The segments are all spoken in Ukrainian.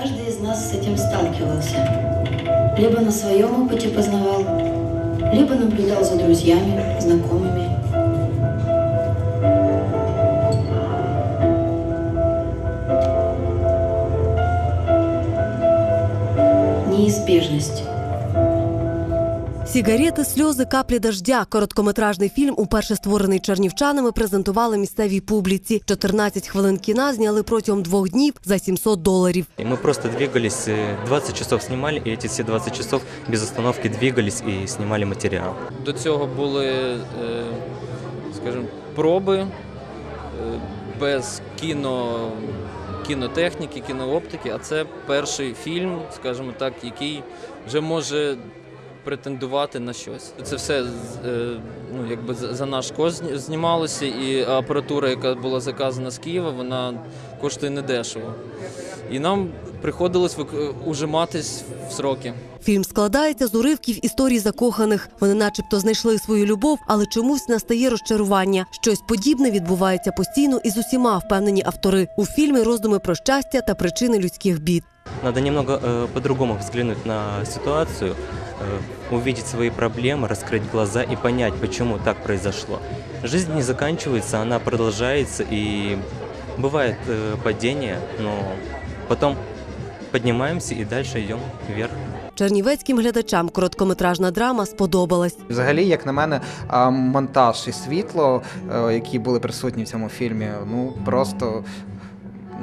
Каждый из нас с этим сталкивался. Либо на своем опыте познавал, либо наблюдал за друзьями, знакомыми. Неизбежность. Сігарети, сльози, каплі дождя. Короткометражний фільм, уперше створений чернівчанами, презентували місцевій публіці. 14 хвилин кіна зняли протягом двох днів за 700 доларів. И мы просто двигались, э, 20 часов снимали, и эти все 20 часов без остановки двигались и снимали материал. До цього були, е, скажімо, проби е, без кіно, кінотехніки, кінооптики, а це перший фільм, скажімо так, який вже може претендувати на щось. Це все е, ну, якби за за наш кошт знімалося, і апаратура, яка була заказана з Києва, вона коштує недешево. І нам приходилось вик- ужиматись в сроки. Фільм складається з уривків історій закоханих. Вони, начебто, знайшли свою любов, але чомусь настає розчарування. Щось подібне відбувається постійно і з усіма, впевнені автори. У фільмі роздуми про щастя та причини людських бід. Надо немного э, по-другому взглянуть на ситуацию, э, увидеть свои проблемы, раскрыть глаза и понять, почему так произошло. Жизнь не заканчивается, она продолжается, и бывает э, падение, но потом поднимаемся и дальше идем вверх. Чернівецьким глядачам короткометражна драма сподобалась. Взагалі, як на мене, а, монтаж і світло, е, які були присутні в цьому фільмі, ну просто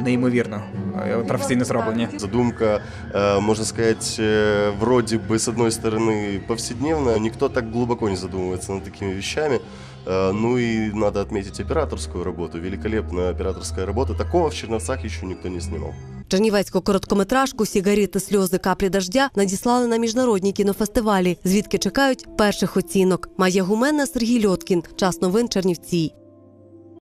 неймовірно е, професійно зроблені. Задумка, э, можно сказать, э, вроде бы, с одной стороны, повседневная. Никто так глубоко не задумывается над такими вещами. Э, Ну и надо отметить операторскую работу. Великолепная операторская работа. Такого в Черновцах еще никто не снимал. Чернівецьку короткометражку Сігаріти, сльози, каплі дождя надіслали на міжнародні кінофестивалі, звідки чекають перших оцінок. Майя Гуменна, Сергій Льоткін. Час новин Чернівці.